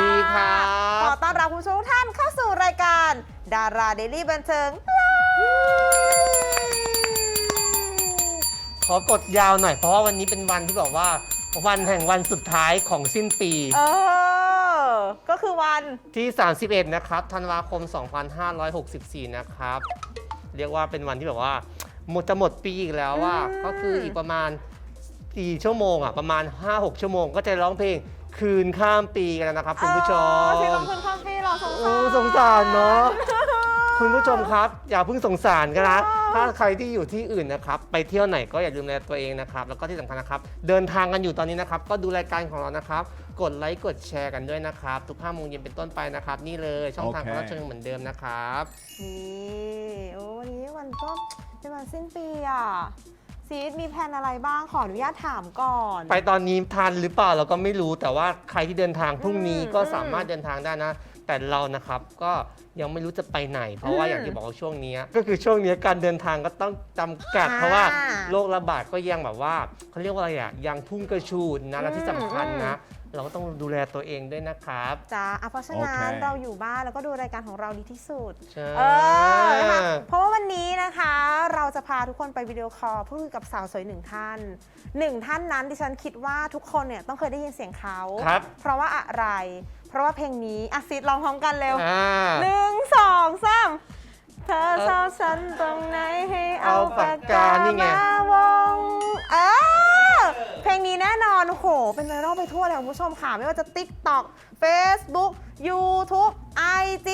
ดีครับขอต้อนรับคุณผู้ชมทุกท่านเข้าสู่รายการ ดาราเดลี่บันเทิง ขอกดยาวหน่อย เพราะว่าวันนี้เป็นวันที่บอกว่า วันแห่งวันสุดท้ายของสิ้นปี เออ ก็คือวันที่ 31 นะครับธันวาคม 2564 นะครับ เรียกว่าเป็นวันที่แบบว่า หมดจะหมดปีอีกแล้วว่าอืมก็คืออีกประมาณกี่ชั่วโมงอะ ประมาณ 5-6 ชั่วโมง ก็จะร้องเพลง คืนข้ามปีกันแล้วนะครับคุณผู้ชมเออที่ต้องคุณข้ามปีเราสงสารโอ้สงสารเนอะคุณผู้ชมครับ อย่าเพิ่งสงสารกันนะอ๋อถ้าใครที่อยู่ที่อื่นนะครับ ไปเที่ยวไหนก็อย่าลืมดูแลตัวเองนะครับ แล้วก็ที่สำคัญนะครับ เดินทางกันอยู่ตอนนี้นะครับ ก็ดูรายการของเรานะครับ กดไลค์กดแชร์กันด้วยนะครับ ทุก5โมงเย็นเป็นต้นไปนะครับ นี่เลยช่องทางของโอเครับชมเหมือนเดิมนะครับ นี่โอ้วันนี้วันก็เป็นวันสิ้นปีอะ ซีดมีแผนอะไรบ้างขออนุญาตถามก่อน ไปตอนนี้ทันหรือเปล่าเราก็ไม่รู้แต่ว่าใครที่เดินทางพรุ่งนี้อืมก็สามารถเดินทางได้นะ แต่เรานะครับก็ยังไม่รู้จะไปไหน เพราะว่าอืมอย่างที่บอกว่าช่วงนี้ก็คือช่วงนี้การเดินทางก็ต้องจำกัด อ่าเพราะว่าโรคระบาดก็ยังแบบว่าเขาเรียกว่าอะไรอะยังพุ่งกระชูดนะและที่สำคัญนะ เราก็ต้องดูแลตัวเองด้วยนะครับ จ้าอะเพราะฉะนั้น โอเค เราอยู่บ้านแล้วก็ดูรายการของเราดีที่สุด ใช่ เออนะคะเพราะว่าวันนี้นะคะเราจะพาทุกคนไปวิดีโอคอลพูดคุยกับสาวสวยหนึ่งท่านหนึ่งท่านนั้นดิฉันคิดว่าทุกคนเนี่ยต้องเคยได้ยินเสียงเขา ครับ เพราะว่าอะไร เพราะว่าเพลงนี้อะซีดร้องพร้อมกันเร็วอ่า หนึ่งสองสามเธอชอบฉันตรงไหนให้เอาเอาปาปากกกากานี่ไง มาวงเออ เพลงนี้แน่นอนโอ้โห เป็นไวรัลไปทั่วเลยคุณผู้ชมค่ะ ไม่ว่าจะ TikTok Facebook YouTube IG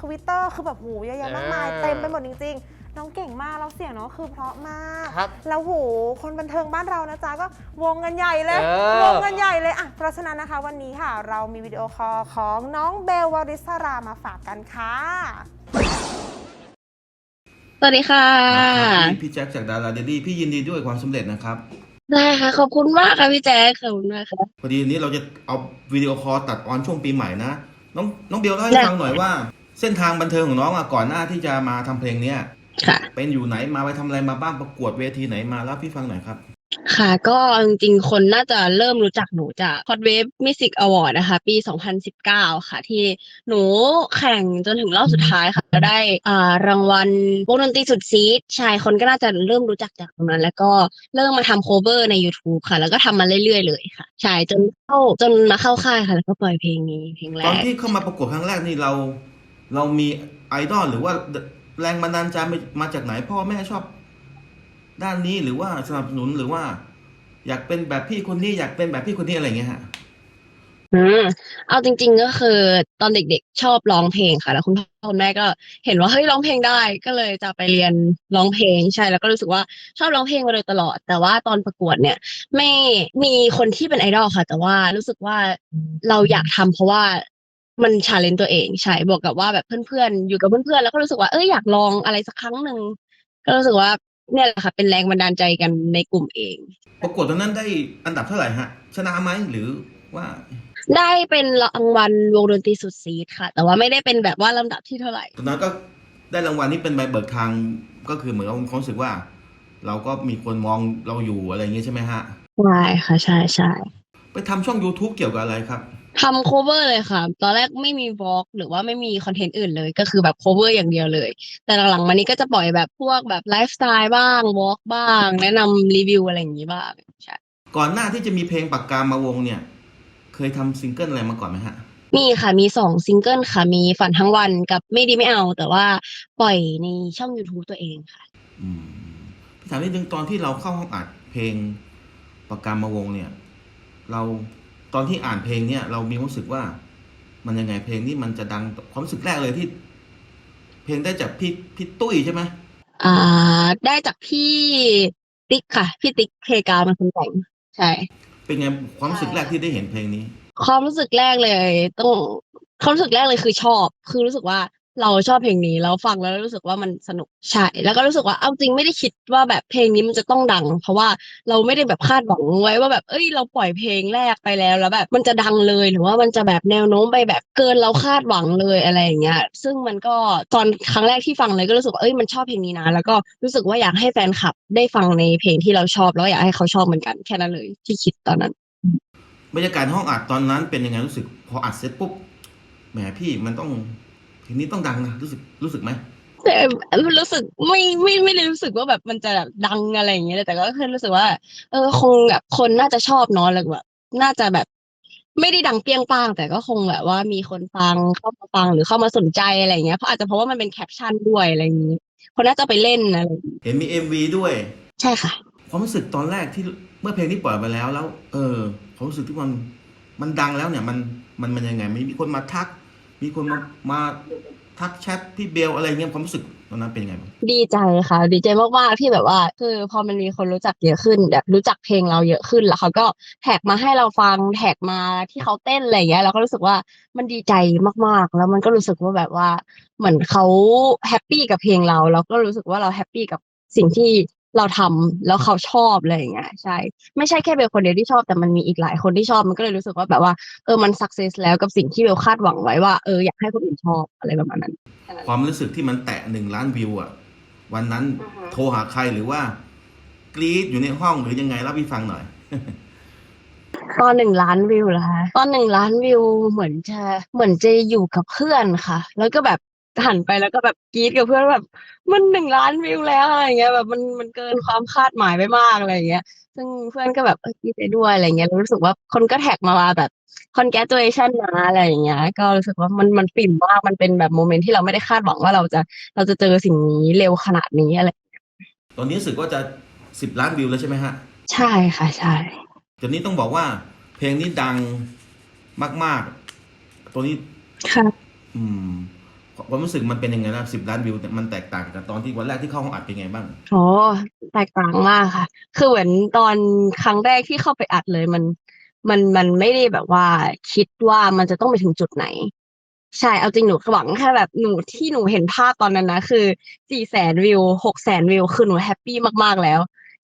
Twitter คือแบบโหเยอะแยะมากมายอ่าเต็มไปหมดจริง ๆ น้องเก่งมากแล้วเสียงน้องคือเพราะมาก ครับแล้วโหคนบันเทิงบ้านเรานะจ๊ะ ก็วงกันใหญ่เลย เออ วงกันใหญ่เลยอะเพราะฉะนั้นนะคะวันนี้ค่ะ เรามีวิดีโอคอลของน้องเบลวริศรามาฝากกันค่ะ สวัสดีค่ะ พี่พี่แจ็คจากดาราเดลี่พี่ยินดีด้วยความสำเร็จนะครับ ได้ค่ะ ขอบคุณมากค่ะพี่แจ๊คขอบคุณมากค่ะ พอดีวันนี้เราจะเอาวิดีโอคอลตัดออนช่วงปีใหม่นะ น้องน้องเบลเล่าให้ได้ ฟังหน่อยว่า เส้นทางบันเทิงของน้องอะก่อนหน้าที่จะมาทำเพลงเนี้ยค่ะ เป็นอยู่ไหนมาไปทำอะไรมาบ้างประกวดเวทีไหนมาเล่าให้พี่ฟังหน่อยครับ ค่ะ ก็จริงๆ คนน่าจะเริ่มรู้จักหนูจาก Hot Wave Music Award นะคะ ปี 2019 ค่ะ ที่หนูแข่งจนถึงรอบสุดท้ายค่ะแล้วได้อ่ารางวัลวงดนตรีสุดซีดใช่คนก็น่าจะเริ่มรู้จักจากตรงนั้น แล้วก็เริ่มมาทำโคเวอร์ใน YouTube ค่ะ แล้วก็ทำมาเรื่อยๆ เลยค่ะ ใช่จนเข้าจนมาเข้าค่ายค่ะ แล้วก็ปล่อยเพลงนี้เพลงแรตอนก ที่เข้ามาประกวดครั้งแรกนี่เรา เรามีไอดอลหรือว่าแรงบันดาลใจมาจากไหนพ่อแม่ชอบ ด้านนี้หรือว่าสนับสนุนหรือว่า อยากเป็นแบบพี่คนนี้อยากเป็นแบบพี่คนนี้อะไรอย่างเงี้ยฮะอืมเอาจริง ๆ ก็คือตอนเด็กๆ ชอบร้องเพลงค่ะ แล้วคุณพ่อคุณแม่ก็เห็นว่าเฮ้ยร้องเพลงได้ก็เลยจะไปเรียนร้องเพลงใช่แล้วก็รู้สึกว่าชอบร้องเพลงมาโดยตลอด แต่ว่าตอนประกวดเนี่ย ไม่มีคนที่เป็นไอดอลค่ะ แต่ว่ารู้สึกว่าเราอยากทำเพราะว่ามันชาเลนจ์ตัวเองใช่บวกกับว่าแบบเพื่อนๆอยู่กับเพื่อนๆแล้วก็รู้สึกว่าเอ้ยอยากลองอะไรสักครั้งหนึ่งก็รู้สึกว่า เนี่ยแหละค่ะ เป็นแรงบันดาลใจกันในกลุ่มเอง ประกวดตอนนั้นได้อันดับเท่าไหร่ฮะ ชนะไหมหรือว่าได้เป็นรางวัลวงดนตรีสุดซีดค่ะ แต่ว่าไม่ได้เป็นแบบว่าลำดับที่เท่าไหร่ ตอนนั้นก็ได้รางวัลนี้เป็นใบเบิกทางก็คือเหมือนกับความรู้สึกว่า เราก็มีคนมองเราอยู่อะไรอย่างเงี้ยใช่ไหมฮะ ใช่ค่ะ ใช่ใช่ ไปทำช่อง YouTube เกี่ยวกับอะไรครับ ทำ cover เลยค่ะ ตอนแรกไม่มีวอล์กหรือว่าไม่มีคอนเทนต์อื่นเลย ก็คือแบบ cover อย่างเดียวเลย แต่หลังๆมานี้ก็จะปล่อยแบบพวกแบบไลฟ์สไตล์บ้างวอล์กบ้าง แนะนำรีวิวอะไรอย่างนี้บ้างใช่ก่อนหน้าที่จะมีเพลงปากกามาวงเนี่ย เคยทำซิงเกิลอะไรมาก่อนไหมฮะ มีค่ะมีสองซิงเกิลค่ะ มีฝันทั้งวันกับไม่ดีไม่เอา แต่ว่าปล่อยในช่อง YouTube ตัวเองค่ะ อืมพี่ถามนิดนึงตอนที่เราเข้าห้องอัดเพลงปากกามาวงเนี่ย เราตอนที่อ่านเพลงเนี่ยเรามีความรู้สึกว่า มันยังไงเพลงนี้มันจะดังความรู้สึกแรกเลยที่ เพลงได้จากพี่พี่ตุ้ยใช่ไหมอ่า ได้จากพี่ติ๊กค่ะ พี่ติ๊กเคกาเป็นคนแต่งใช่ เป็นไงความรู้สึกแรกที่ได้เห็นเพลงนี้ ความรู้สึกแรกเลยต้องความรู้สึกแรกเลยคือชอบ คือรู้สึกว่า เราชอบเพลงนี้แล้วฟังแล้วรู้สึกว่ามันสนุกใช่ แล้วก็รู้สึกว่าเอาจริงไม่ได้คิดว่าแบบเพลงนี้มันจะต้องดัง เพราะว่าเราไม่ได้แบบคาดหวังไว้ว่าแบบเอ้ย เราปล่อยเพลงแรกไปแล้วแล้วแบบมันจะดังเลยหรือว่ามันจะแบบแนวโน้มไปแบบเกินเราคาดหวังเลยอะไรอย่างเงี้ยซึ่งมันก็ตอนครั้งแรกที่ฟังเลยก็รู้สึกว่าเอ้ยมันชอบเพลงนี้นะแล้วก็รู้สึกว่าอยากให้แฟนคลับได้ฟังในเพลงที่เราชอบแล้วอยากให้เขาชอบเหมือนกันแค่นั้นเลยที่คิดตอนนั้นบรรยากาศห้องอัดตอนนั้นเป็นยังไงรู้สึกพออัดเสร็จปุ๊บแหมพี่มันต้อง เพลงนี้ต้องดังนะรู้สึกรู้สึกไหมแต่รู้สึกไม่ไม่ไม่ได้รู้สึกว่าแบบมันจะแบบดังอะไรอย่างเงี้ยแต่ก็คือรู้สึกว่า เออคงแบบคนน่าจะชอบเนาะแล้วแบบน่าจะแบบ ไม่ได้ดังเปรี้ยงป้าง แต่ก็คงแบบว่ามีคนฟังเข้ามาฟังหรือเข้ามาสนใจอะไรอย่างเงี้ยเพราะอาจจะเพราะว่ามันเป็นแคปชั่นด้วยอะไรอย่างงี้คนน่าจะไปเล่นอะไรอย่างงี้เห็นมี MV ด้วย ใช่ค่ะ ความรู้สึกตอนแรกที่เมื่อเพลงที่ปล่อยไปแล้วแล้ว เออความรู้สึกที่มันมันดังแล้วเนี่ย มันมันมันยังไงมีมีคนมาทัก มีคนมามาทักแชทพี่เบลอะไรเงี้ยความรู้สึกตอนนั้นเป็นยังไงบ้างดีใจค่ะ ดีใจมากๆที่แบบว่า คือพอมันมีคนรู้จักเยอะขึ้นแบบรู้จักเพลงเราเยอะขึ้นแล้วเขาก็แท็กมาให้เราฟังแท็กมาที่เขาเต้นอะไรเงี้ยเราก็รู้สึกว่ามันดีใจมากๆ แล้วมันก็รู้สึกว่าแบบว่าเหมือนเขาแฮปปี้กับเพลงเราแล้วก็รู้สึกว่าเราแฮปปี้กับสิ่งที่ เราทำแล้วเขาชอบอะไรอย่างเงี้ยใช่ ไม่ใช่แค่เบลคนเดียวที่ชอบแต่มันมีอีกหลายคนที่ชอบมันก็เลยรู้สึกว่าแบบว่าเออมันสักเซสแล้วกับสิ่งที่เบลคาดหวังไว้ว่าเอออยากให้คนอื่นชอบอะไรประมาณนั้น ความรู้สึกที่มันแตะหนึ่งล้านวิวอะวันนั้นอือฮึโทรหาใครหรือว่ากรี๊ดอยู่ในห้องหรือยังไงเล่าพี่ฟังหน่อย ตอนหนึ่งล้านวิวเหรอคะตอนหนึ่งล้านวิวเหมือนจะเหมือนจะอยู่กับเพื่อนค่ะ แล้วก็แบบ หันไปแล้วก็แบบกรี๊ดกับเพื่อนแบบ มันหนึ่งล้านวิวแล้ว อะไรเงี้ย แบบมัน มันเกินความคาดหมายไปมาก อะไรเงี้ย ซึ่งเพื่อนก็แบบ เออดีใจด้วย อะไรเงี้ยแล้วรู้สึกว่าคนก็แท็กมาว่าแบบ congratulation นะ อะไรอย่างเงี้ย ก็รู้สึกว่ามัน มันปิ่มมาก มันเป็นแบบโมเมนต์ที่เราไม่ได้คาดหวังว่าเราจะ เราจะเจอสิ่งนี้เร็วขนาดนี้ อะไรตอนนี้รู้สึกว่าจะสิบล้านวิวแล้วใช่ไหมฮะใช่ค่ะ ใช่ตอนนี้ต้องบอกว่าเพลงนี้ดังมาก ๆตัวนี้ ค่ะ อืม ความรู้สึกมันเป็นยังไงนะสิบล้านวิวแต่มันแตกต่างกับตอนที่วันแรกที่เข้าห้องอัดเป็นไงบ้างโอ้แตกต่างมากค่ะ คือเหมือนตอนครั้งแรกที่เข้าไปอัดเลยมัน มันมันไม่ได้แบบว่า คิดว่ามันจะต้องไปถึงจุดไหน ใช่เอาจริงหนูหวังแค่แบบหนูที่หนูเห็นภาพตอนนั้นนะคือสี่แสนวิวหกแสนวิวคือหนูแฮปปี้มากๆแล้ว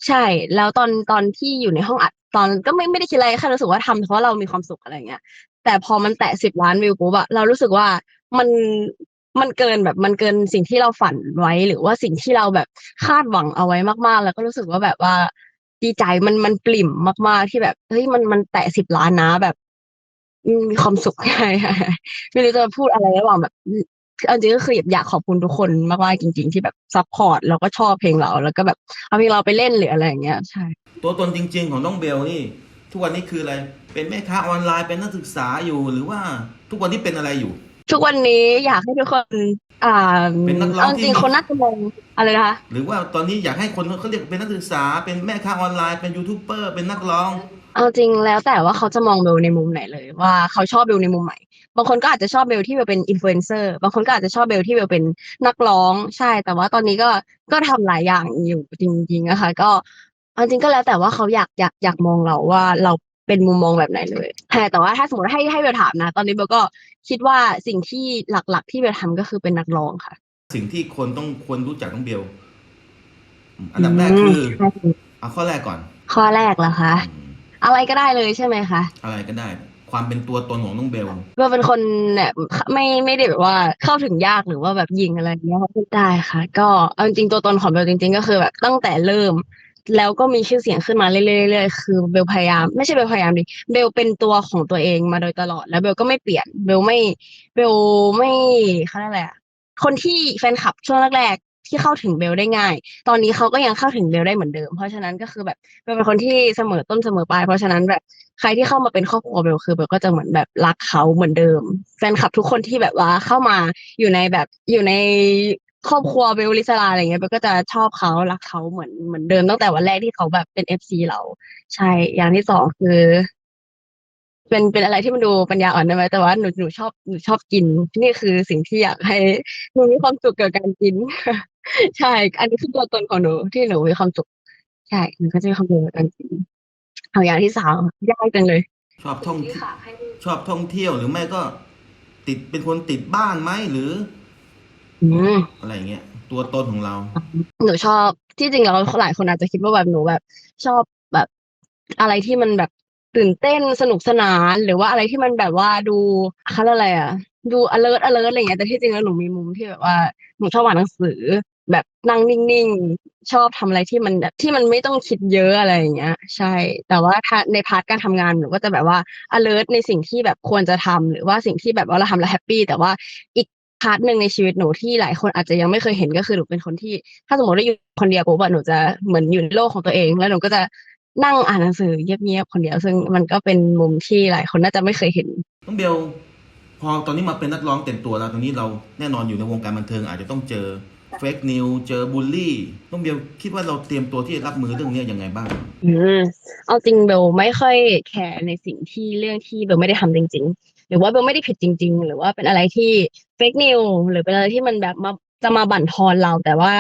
ใช่ แล้วตอนตอนที่อยู่ในห้องอัดตอนก็ไม่ไม่ได้คิดอะไรแค่รู้สึกว่าทำเพราะเรามีความสุขอะไรเงี้ยแต่พอมันแตะสิบล้านวิวปุ๊บอะเรารู้สึกว่ามัน มันเกินแบบมันเกินสิ่งที่เราฝันไว้หรือว่าสิ่งที่เราแบบคาดหวังเอาไว้มากๆ แล้วก็รู้สึกว่าแบบว่าดีใจมันมันปริ่มมากๆที่แบบเฮ้ยมันมันแตะสิบล้านนะแบบมีความสุขใช่ไม่รู้จะพูดอะไรระหว่างแบบเอาจริงก็คืออยากขอบคุณทุกคนมากๆจริง ๆ ที่แบบซัพพอร์ตแล้วก็ชอบเพลงเรา แล้วก็แบบเอาเพลงเราไปเล่นหรืออะไรอย่างเงี้ยใช่ ตัวตนจริง ๆ ของน้องเบลนี่ ทุกวันนี้คืออะไร เป็นแม่ค้าออนไลน์เป็นนักศึกษาอยู่หรือว่าทุกวันนี้เป็นอะไรอยู่ ทุกวันนี้อยากให้ทุกคน อ่าเป็นนักร้องเอาจที่ริงๆคนน่าจะมองอะไรนะคะหรือว่าตอนนี้อยากให้คนเขาเรียกเป็นนักศึกษา เป็นแม่ค้าออนไลน์ เป็นยูทูบเบอร์ เป็นนักร้อง เอาจริงแล้วแต่ว่าเขาจะมองเบลในมุมไหนเลย ว่าเขาชอบเบลในมุมไหนบางคนก็อาจจะชอบเบลที่เบลเป็นอินฟลูเอนเซอร์บางคนก็อาจจะชอบเบลที่เบลเป็นนักร้องใช่ แต่ว่าตอนนี้ก็ก็ทำหลายอย่างอยู่จริงๆนะคะก็เอาจริงก็แล้วแต่ว่าเขาอยากอยากอยากมองเราว่าเรา เป็นมุมมองแบบไหนเลยใช่แต่ว่าถ้าสมมติให้ให้เบลถามนะ ตอนนี้เบลก็คิดว่าสิ่งที่หลักๆ ที่เบลทำก็คือเป็นนักร้องค่ะ สิ่งที่คนต้องควรรู้จักน้องเบลอืมอันดับแรกคือใช่เอาข้อแรกก่อน ข้อแรกเหรอคะอืมอะไรก็ได้เลยใช่ไหมคะอะไรก็ได้ ความเป็นตัวตนของน้องเบลเบลเป็นคนแบบไม่ไม่ได้แบบว่าเข้าถึงยากหรือว่าแบบยิงอะไรอย่างเงี้ยได้ค่ะ ก็เอาจริงๆตัวตนของเบลจริง ๆ ก็คือแบบตั้งแต่เริ่ม แล้วก็มีชื่อเสียงขึ้นมาเรื่อยๆๆคือเบลพยายามไม่ใช่เบลพยายามดิเบลเป็นตัวของตัวเองมาโดยตลอด แล้วเบลก็ไม่เปลี่ยนเบลไม่เบลไม่เขาเรียกอะไรอะคนที่แฟนคลับช่วงแรกๆที่เข้าถึงเบลได้ง่าย ตอนนี้เขาก็ยังเข้าถึงเบลได้เหมือนเดิม เพราะฉะนั้นก็คือแบบเบลเป็นคนที่เสมอต้นเสมอปลาย เพราะฉะนั้นแบบใครที่เข้ามาเป็นครอบครัวเบลคือเบลก็จะเหมือนแบบรักเขาเหมือนเดิม แฟนคลับทุกคนที่แบบว่าเข้ามาอยู่ในแบบอยู่ใน ครอบครัวเบลลิสลาอะไรเงี้ยเบลก็จะชอบเขารักเขาเหมือนเหมือนเดิมตั้งแต่วันแรกที่เขาแบบเป็นเอฟซีเรา ใช่ อย่างที่สองคือ เป็นเป็นอะไรที่มันดูปัญญาอ่อนได้ไหมแต่ว่าหนูหนูชอบหนูชอบกิน นี่คือสิ่งที่อยากให้หนูมีความสุขเกี่ยวกับการกิน ใช่ อันนี้คือตัวตนของหนูที่หนูมีความสุขใช่หนูก็จะมีความสุขกับการกินเอาอย่างที่สามยากจังเลย ชอบท่องชอบท่องเที่ยวหรือไม่ก็ ติดเป็นคนติดบ้านไหมหรือ อืม อะไรเงี้ยตัวตนของเรา หนูชอบที่จริงแล้วหลายคนอาจจะคิดว่าแบบหนูแบบ ชอบแบบอะไรที่มันแบบตื่นเต้นสนุกสนาน หรือว่าอะไรที่มันแบบว่าดูเขาเรียกอะไรอะ ดู alert alert อะไรอย่างเงี้ยแต่ที่จริงแล้วหนูมีมุมที่แบบว่าหนูชอบอ่านหนังสือ แบบนั่งนิ่งๆ ชอบทำอะไรที่มันแบบที่มันไม่ต้องคิดเยอะอะไรอย่างเงี้ย ใช่ แต่ว่าถ้าในพาร์ทการทำงานหนูก็จะแบบว่า alert ในสิ่งที่แบบควรจะทำหรือว่าสิ่งที่แบบว่าเราทำแล้วแฮปปี้แต่ว่าอีก พาร์ทหนึ่งในชีวิตหนูที่หลายคนอาจจะยังไม่เคยเห็นก็คือหนูเป็นคนที่ ถ้าสมมติได้อยู่คนเดียวปุ๊บอะหนูจะเหมือนอยู่ในโลกของตัวเอง แล้วหนูก็จะนั่งอ่านหนังสือเงียบๆคนเดียว ซึ่งมันก็เป็นมุมที่หลายคนน่าจะไม่เคยเห็นน้องเบลพอตอนนี้มาเป็นนักร้องเต็มตัวแล้วตอนนี้เราแน่นอนอยู่ในวงการบันเทิง อาจจะต้องเจอเฟกนิวเจอบูลลี่น้องเบลคิดว่าเราเตรียมตัวที่จะรับมือเรื่องนี้ยังไงบ้าง อืมเอาจริงเบลไม่ค่อยแคร์ในสิ่งที่เรื่องที่เบลไม่ได้ทำจริง ๆ หรือว่าเบลไม่ได้ผิดจริง ๆ หรือว่าเป็นอะไรที่เฟกนิวหรือเป็นอะไรที่มันแบบมาจะมาบั่นทอนเราแต่ว่า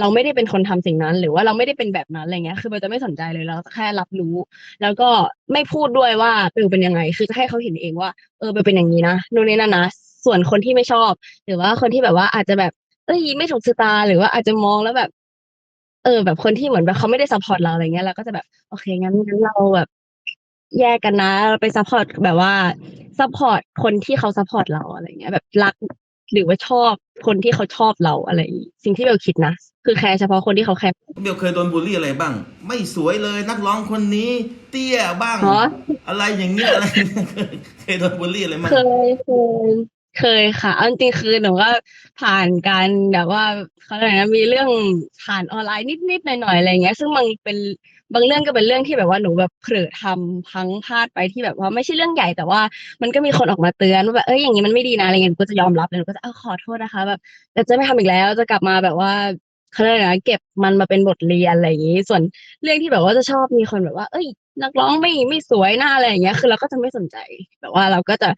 เราไม่ได้เป็นคนทำสิ่งนั้น หรือว่าเราไม่ได้เป็นแบบนั้นอะไรเงี้ย คือเบลจะไม่สนใจเลยเราแค่รับรู้ แล้วก็ไม่พูดด้วยว่าเบลเป็นยังไง คือจะให้เขาเห็นเองว่าเออเบลเป็นอย่างนี้นะนู่นนี่นั่นนะส่วนคนที่ไม่ชอบ หรือว่าคนที่แบบว่าอาจจะแบบเอ้ยไม่ถูกชะตาหรือว่าอาจจะมองแล้วแบบ เออ แบบคนที่เหมือนแบบเขาไม่ได้ซัพพอร์ตเราอะไรเงี้ยเราก็จะแบบโอเคงั้นงั้นเราแบบ แยกกันนะเราไปซัพพอร์ตแบบว่าซัพพอร์ตคนที่เขาซัพพอร์ตเราอะไรเงี้ย แบบรักหรือว่าชอบคนที่เขาชอบเราอะไรอย่างงี้สิ่งที่เบลคิดนะ คือแคร์เฉพาะคนที่เขาแคร์น้องเบลเคยโดนบูลลี่อะไรบ้าง ไม่สวยเลยนักร้องคนนี้ เตี้ยบ้างอ๋ออะไรอย่างเงี้ยอะไรเคยเคยโดนบูลลี่อะไรบ้างเคยเคยเคยค่ะเอาจริงๆคือหนูก็ผ่านการแบบว่าเขาเรียกอะไรนะมีเรื่องผ่านออนไลน์นิดๆหน่อยๆอะไรเงี้ย ซึ่งมันเป็น บางเรื่องก็เป็นเรื่องที่แบบว่าหนูแบบเผลอทำพลังพลาดไปที่แบบว่าไม่ใช่เรื่องใหญ่แต่ว่ามันก็มีคนออกมาเตือนว่าแบบเอ้ยอย่างนี้มันไม่ดีนะอะไรเงี้ยหนูก็จะยอมรับเลยหนูก็จะเออขอโทษนะคะ แบบแต่จะไม่ทำอีกแล้วจะกลับมาแบบว่าเขาเรียกอะไรนะเก็บมันมาเป็นบทเรียนอะไรอย่างงี้ ส่วนเรื่องที่แบบว่าจะชอบมีคนแบบว่า เอ้ย นักร้องไม่ไม่สวยหน้าอะไรอย่างเงี้ย คือเราก็จะไม่สนใจแบบว่าเราก็จะ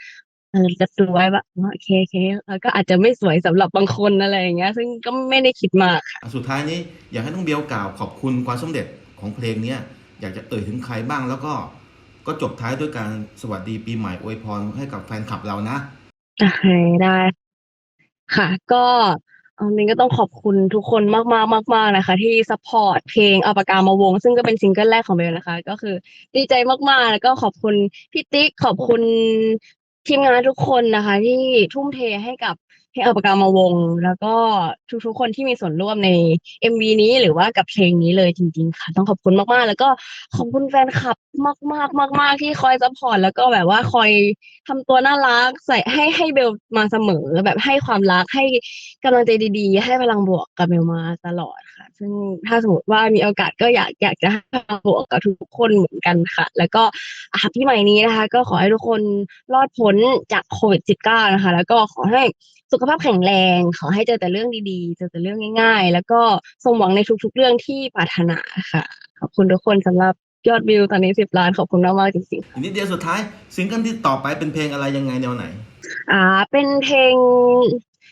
เออจะดูไว้ว่าโอเคโอเคแล้วก็อาจจะไม่สวยสำหรับบางคนอะไรอย่างเงี้ย ซึ่งก็ไม่ได้คิดมากค่ะ สุดท้ายนี้อยากให้น้องเบลกล่าวขอบคุณความสำเร็จ ของเพลงนี้อยากจะเอ่ยถึงใครบ้างแล้วก็ก็จบท้ายด้วยการสวัสดีปีใหม่อวยพรให้กับแฟนคลับเรานะโอเคได้ ค่ะ ก็เอาจริงก็ต้องขอบคุณทุกคนมากมากมากมากนะคะ ที่ซัพพอร์ตเพลงเอาปากกามาวง ซึ่งก็เป็นซิงเกิลแรกของเบลนะคะ ก็คือดีใจมากๆ แล้วก็ขอบคุณพี่ติ๊กขอบคุณทีมงานทุกคนนะคะ ที่ทุ่มเทให้กับ เพลงเอาปากกามาวง แล้วก็ทุกๆคนที่มีส่วนร่วมใน MV นี้หรือว่ากับเพลงนี้เลยจริงๆค่ะ ต้องขอบคุณมากๆ แล้วก็ขอบคุณแฟนคลับมากๆมาก ๆ ที่คอยซัพพอร์ตแล้วก็แบบว่าคอยทำตัวน่ารักใส่ให้ให้เบลมาเสมอ แบบให้ความรักให้กำลังใจดีๆ ให้พลังบวกกับเบลมาตลอดค่ะ ซึ่งถ้าสมมติว่ามีโอกาสก็อยากอยากจะให้พลังบวกกับทุกคนเหมือนกันค่ะ แล้วก็พี่ใหม่นี้นะคะ ก็ขอให้ทุกคนรอดพ้นจากโควิด -19 นะคะ แล้วก็ขอให้สุขภาพแข็งแรง ขอให้เจอแต่เรื่องดีๆ เจอแต่เรื่องง่าย ๆ แล้วก็สมหวังในทุกๆเรื่องที่ปรารถนาค่ะ ขอบคุณทุกคนสำหรับยอดวิวตอนนี้สิบล้านขอบคุณมากๆจริงๆอีกนิดเดียวสุดท้ายซิงเกิลที่ต่อไปเป็นเพลงอะไรยังไงแนวไหน อ่า เป็นเพลง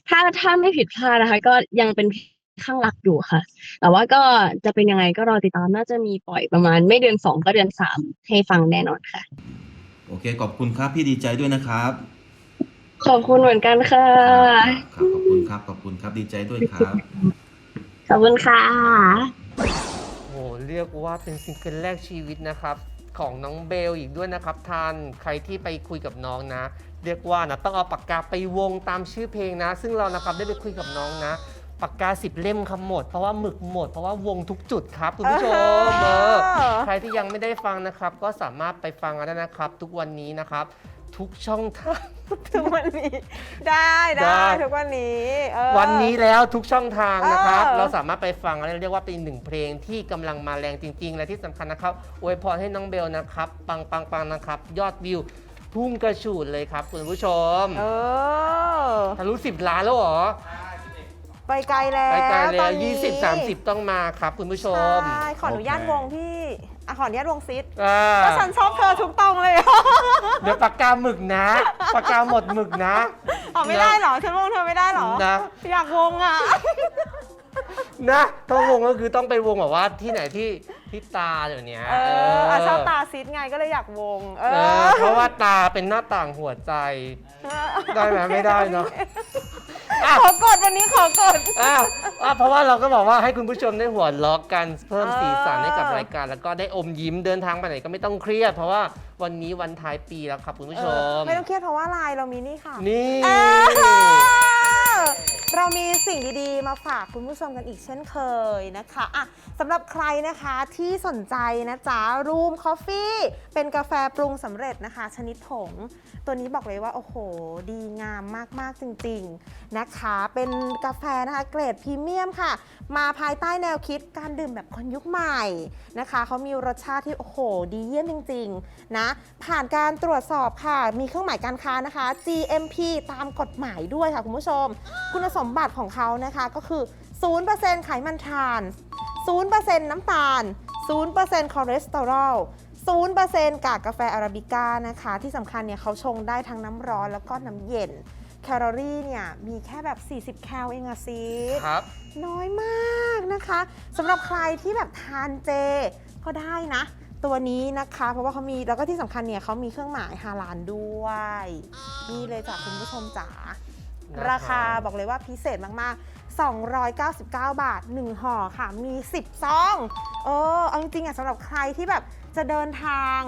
ถ้าถ้าไม่ผิดพลาดนะคะ ก็ยังเป็นเพลงข้างรักอยู่ค่ะ แต่ว่าก็จะเป็นยังไงก็รอติดตามน่าจะมีปล่อยประมาณ ไม่เดือนสองก็เดือนสามให้ฟังแน่นอนค่ะ โอเค ขอบคุณครับพี่ดีใจด้วยนะครับ ขอบคุณเหมือนกันค่ะ ครับขอบคุณครับขอบคุณครับดีใจด้วยครับ ขอบคุณค่ะ โอ้โหเรียกว่าเป็นซิงเกิลแรกชีวิตนะครับ ของน้องเบลอีกด้วยนะครับท่านใครที่ไปคุยกับน้องนะ เรียกว่านะต้องเอาปากกาไปวงตามชื่อเพลงนะ ซึ่งเรานะครับได้ไปคุยกับน้องนะปากกาสิบเล่มครับหมดเพราะว่าหมึกหมดเพราะว่าวงทุกจุดครับคุณผู้ชมเออใครที่ยังไม่ได้ฟังนะครับ ก็สามารถไปฟังกันได้นะครับ ทุกวันนี้นะครับ ทุกช่องทาง ทุกวันนี้ได้ได้ ได้ ทุกวันนี้เออ วันนี้แล้วทุกช่องทางนะครับ เออ เราสามารถไปฟังและเรียกว่าเป็นหนึ่งเพลงที่กำลังมาแรงจริง ๆ และที่สำคัญนะครับอวยพรให้น้องเบลนะครับ ปังปังปังนะครับ ยอดวิวพุ่งกระฉูดเลยครับ คุณผู้ชมเออ ทะลุสิบล้านแล้วเหรอไปไกลแล้วไปไกลตแล้อวนนี้20 30 ต้องมาครับ คุณผู้ชมใช่ขออนุญาตโอเควงพี่อะ ขออนุญาตวงซิดอ่าก็ฉันชอบเธอทุกตรงเลย เดี๋ยวปากกาหมึกนะปากกาหมดหมึกนะ อ๋อไม่ได้เหรอฉันวงเธอไม่ได้เหรอ นะ อยากวงอะ นะต้องวงก็คือต้องไปวงแบบว่าที่ไหนที่ที่ตาเดี๋ยวนี้เอออะชอบตาซิดไงก็เลยอยากวง เอเอออเพราะว่าตาเป็นหน้าต่างหัวใจ ได้ไหมไม่ได้เนาะ อะ ขอกดวันนี้ขอกดอะ อะเพราะว่าเราก็บอกว่าให้คุณผู้ชมได้หัวล็อกกันเพิ่มเออสีสันให้กับรายการ แล้วก็ได้อมยิ้มเดินทางไปไหนก็ไม่ต้องเครียด เพราะว่าวันนี้วันท้ายปีแล้วครับคุณผู้ชเออมไม่ต้องเครียดเพราะว่าไลน์เรามีนี่ค่ะ นี่ เออ เรามีสิ่งดีๆ มาฝากคุณผู้ชมกันอีกเช่นเคยนะคะอะสำหรับใครนะคะที่สนใจนะจ๊ะรูมคอฟฟี่เป็นกาแฟปรุงสำเร็จนะคะ ชนิดผง ตัวนี้บอกเลยว่า โอ้โห ดีงามมาก ๆ จริง ๆ นะคะ เป็นกาแฟนะคะ เกรดพรีเมียมค่ะ มาภายใต้แนวคิดการดื่มแบบคนยุคใหม่นะคะ เขามีรสชาติที่ โอ้โห ดีเยี่ยมจริง ๆ นะ ผ่านการตรวจสอบค่ะ มีเครื่องหมายการค้านะคะ GMP ตามกฎหมายด้วยค่ะคุณผู้ชม คุณสมบัติของเขานะคะก็คือ 0%ไขมันทรานส์0%น้ำตาล 0%คอเลสเตอรอล0%กากกาแฟอาราบิก้านะคะ ที่สำคัญเนี่ยเขาชงได้ทั้งน้ำร้อนแล้วก็น้ำเย็น แคลอรี่เนี่ยมีแค่แบบ 40 แคลเองอะซีดครับ น้อยมากนะคะสำหรับใครที่แบบทานเจก็ได้นะ ตัวนี้นะคะ เพราะว่าเขามีแล้วก็ที่สำคัญเนี่ยเขามีเครื่องหมายฮาลาลด้วย นี่เลยจ้ะคุณผู้ชมจ๋านะค รับราคาบอกเลยว่าพิเศษมากๆ 299 บาท 1ห่อค่ะมี 10 ซองเออเอาจริงๆอะสำหรับใครที่แบบจะเดินทาง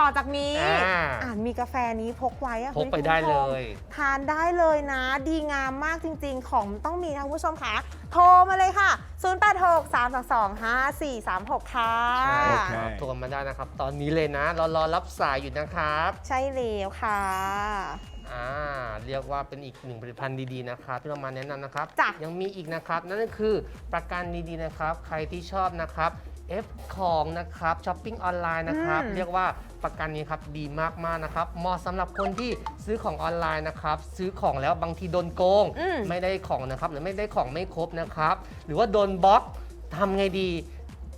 ต่อจากนี้อ่า อ่านมีกาแฟนี้พกไว้อะพกไปคุณผู้ชม ได้เลย ทานได้เลยนะ ดีงามมากจริง ๆ ของต้องมีนะคุณผู้ชมค่ะ โทรมาเลยค่ะ 086 322 5436 ค่ะ ใช่โอคเครับโทรมาได้นะครับ ตอนนี้เลยนะรอรอรับสายอยู่นะครับ ใช่แล้วค่ะ อ่าเรียกว่าเป็นอีกหนึ่งผลิตภัณฑ์ดีๆนะครับที่เรามาแนะนำนะครับ จ้ะ ยังมีอีกนะครับ นั่นก็คือประกันดีๆนะครับ ใครที่ชอบนะครับ F ของนะครับช้อปปิ้งออนไลน์นะครับ อืม เรียกว่าประกันนี้ครับดีมากๆนะครับเหมาะสำหรับคนที่ซื้อของออนไลน์นะครับ ซื้อของแล้วบางทีโดนโกง อืม ไม่ได้ของนะครับ หรือไม่ได้ของไม่ครบนะครับ หรือว่าโดนบล็อกทำไงดี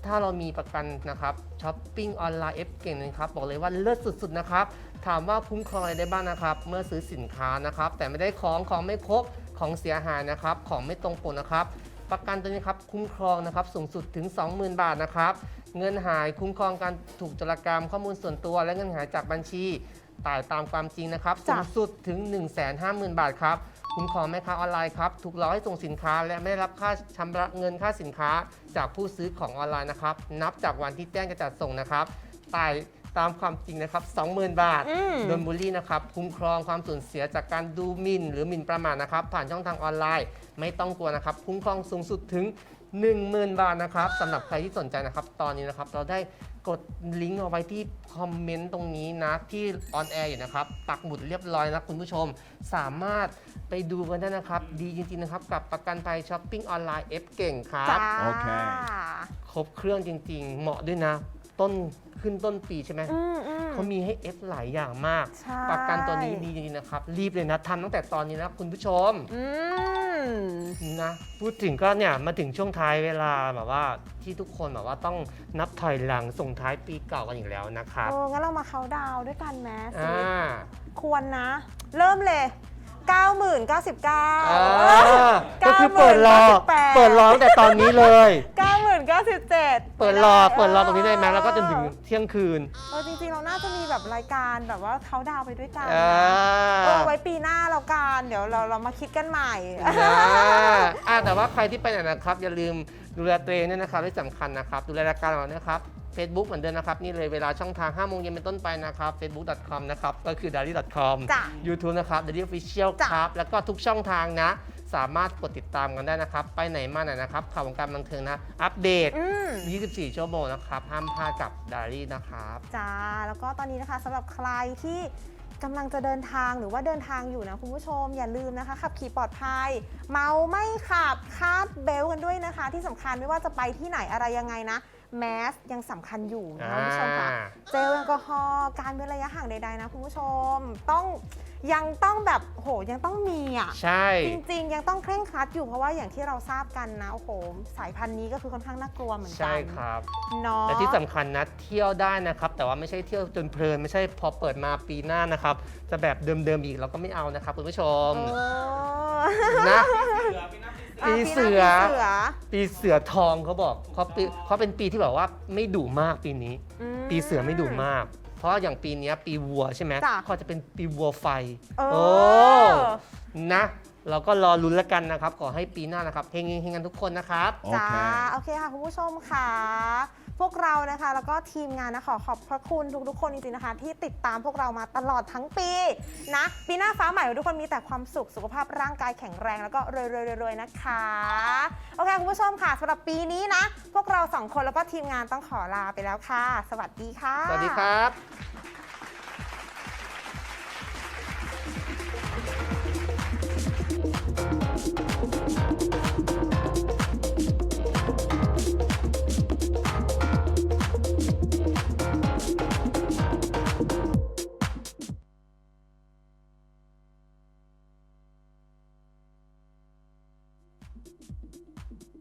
ถ้าเรามีประกันนะครับช้อปปิ้งออนไลน์เอฟเก่งนะครับ บอกเลยว่าเลิศสุดๆนะครับ ถามว่าคุ้มครองอะไรได้บ้างนะครับ เมื่อซื้อสินค้านะครับ แต่ไม่ได้ของของไม่ครบของเสียหายนะครับ ของไม่ตรงปกนะครับ ประกันตัวนี้ครับคุ้มครองนะครับสูงสุดถึง 20,000 บาทนะครับ เงินหายคุ้มครองการถูกโจรกรรมข้อมูลส่วนตัว และเงินหายจากบัญชีตายตามความจริงนะครับจ้ะสูงสุดถึง 150,000 บาทครับคุ้มครองแม่ค้าออนไลน์ครับถูกหลอกให้ส่งสินค้า และไม่ได้รับค่าชำระเงินค่าสินค้า จากผู้ซื้อของออนไลน์นะครับ นับจากวันที่แจ้งจะจัดส่งนะครับตาย ตามความจริงนะครับ 20,000 บาท อืม โดนบูลลี่นะครับ คุ้มครองความสูญเสียจากการดูหมิ่นหรือหมิ่นประมาทนะครับ ผ่านช่องทางออนไลน์ ไม่ต้องกลัวนะครับ คุ้มครองสูงสุดถึง 10,000 บาทนะครับสำหรับใครที่สนใจนะครับ ตอนนี้นะครับ เราได้กดลิงก์เอาไว้ที่คอมเมนต์ตรงนี้นะ ที่ออนแอร์อยู่นะครับปักหมุดเรียบร้อยนะคุณผู้ชม สามารถไปดูกันได้นะครับ ดีจริงๆนะครับ กับประกันภัยช้อปปิ้งออนไลน์ F เก่งครับ จ้า โอเค ครบเครื่องจริงๆ เหมาะด้วยนะ ต้นขึ้นต้นปีใช่ไหมอืมอืม เขามีให้ F หลายอย่างมาก ใช่ ประกันตัวนี้ดีจริงๆนะครับ รีบเลยนะทำตั้งแต่ตอนนี้นะคุณผู้ชมอืม นะพูดถึงก็เนี่ยมาถึงช่วงท้ายเวลาแบบว่าที่ทุกคนแบบว่าต้องนับถอยหลังส่งท้ายปีเก่ากันอีกแล้วนะครับโอ้งั้นเรามาเขาน์ดาวน์ด้วยกันแมสอ่า ควรนะ เริ่มเลย 90,099อ่าก็คือเปิดรอ98เปิดรอตั้งแต่ตอนนี้เลย90,097เปิดรอ เปิดรอตรงนี้ได้ไหมแล้วก็จนถึงเที่ยงคืน เออจริงๆ เราน่าจะมีแบบรายการแบบว่าเขาน์ดาวน์ไปด้วยกันอ่า เออไว้ปีหน้าเรากันเดี๋ยวเราเรามาคิดกันใหม่ นะอะแต่ว่าใครที่ไปไหนนะครับ อย่าลืมดูแลตัวเองด้วยนะครับที่สำคัญนะครับ ดูแลรายการเรานะครับ Facebook เหมือนเดิมนะครับ นี่เลยเวลาช่องทาง5โมงเย็นเป็นต้นไปนะครับ facebook.com นะครับ ก็คือ d a i l y com จ้ะ YouTube นะครับ d a i l y Official จ้ะ ครับ แล้วก็ทุกช่องทางนะ สามารถกดติดตามกันได้นะครับ ไปไหนมาไหนนะครับ ข่าววงการบันเทิงนะ อัปเดต อืม 24 ชั่วโมงนะครับ ห้ามพลาดกับ d a i l y นะครับ จ้าแล้วก็ตอนนี้นะคะสำหรับใครที่กำลังจะเดินทางหรือว่าเดินทางอยู่นะคุณผู้ชมอย่าลืมนะคะขับขี่ปลอดภัย เมาไม่ขับคาดเบลต์กันด้วยนะคะ ที่สำคัญไม่ว่าจะไปที่ไหนอะไรยังไงนะ แมสยังสำคัญอยู่นะคุณผู้ชมค่ะอ่า เจลแอลกอฮอล์การเว้นระยะห่างใดๆนะคุณผู้ชม ต้องยังต้องแบบโหยังต้องมีอะ ใช่ จริงๆ ยังต้องเคร่งครัดอยู่เพราะว่าอย่างที่เราทราบกันนะโอ้โหสายพันธุ์นี้ก็คือค่อนข้างน่ากลัวเหมือนกัใช่ครับ เนาะ และที่สำคัญนะเที่ยวได้นะครับ แต่ว่าไม่ใช่เที่ยวจนเพลิน ไม่ใช่พอเปิดมาปีหน้านะครับ จะแบบเดิมๆอีกเราก็ไม่เอานะครับคุณผู้ชมเออ นะอะปี เสือ ปีหน้าปีเสือทองเขาบอกเขาปีเขาเป็นปีที่แบบว่าไม่ดุมากปีนี้มปีเสือไม่ดุมาก เพราะอย่างปีเนี้ยปีวัวใช่ไหมจ้ะ เขาจะเป็นปีวัวไฟเออ โอ้นะ เราก็รอลุ้นแล้วกันนะครับ ขอให้ปีหน้านะครับเฮงๆกันทุกคนนะครับจ้า Okay. โอเคค่ะ คุณผู้ชมค่ะ พวกเรานะคะ แล้วก็ทีมงานนะขอขอบพระคุณทุกๆคนจริงๆนะคะ ที่ติดตามพวกเรามาตลอดทั้งปีนะปีหน้าฟ้าใหม่ทุกคนมีแต่ความสุขสุขภาพร่างกายแข็งแรงแล้วก็รวยๆๆๆนะคะโอเคคุณผู้ชมค่ะสำหรับปีนี้นะ พวกเราสองคนแล้วก็ทีมงานต้องขอลาไปแล้วค่ะ สวัสดีค่ะ สวัสดีครับ